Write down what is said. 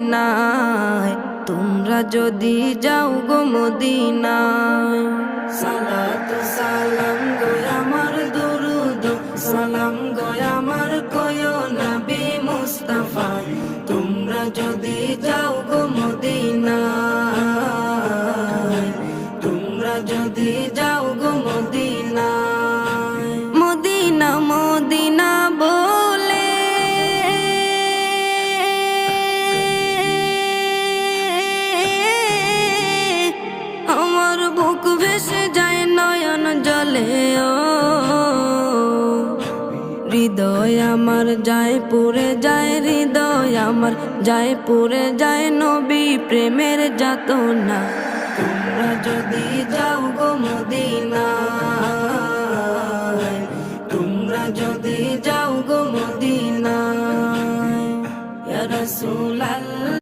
নাই। তোমরা যদি যাও গো মদিনায়। সালাত, সালাম গো আমার দুরুদ। সালাম গো আমার কয় নবী মুস্তাফা। তোমরা যদি যাও গো মদিনায়। তোমরা যদি যাও গো মদিনায়। Medina Medina. হৃদয় আমার যায় পুরে যায়, হৃদয় আমার যায় পুরে যায়। নবী প্রেমের যাত না তোমরা যদি যাও গো মদিনা তোমরা যদি যাও গো মদিনা রাসূলুল্লাহ।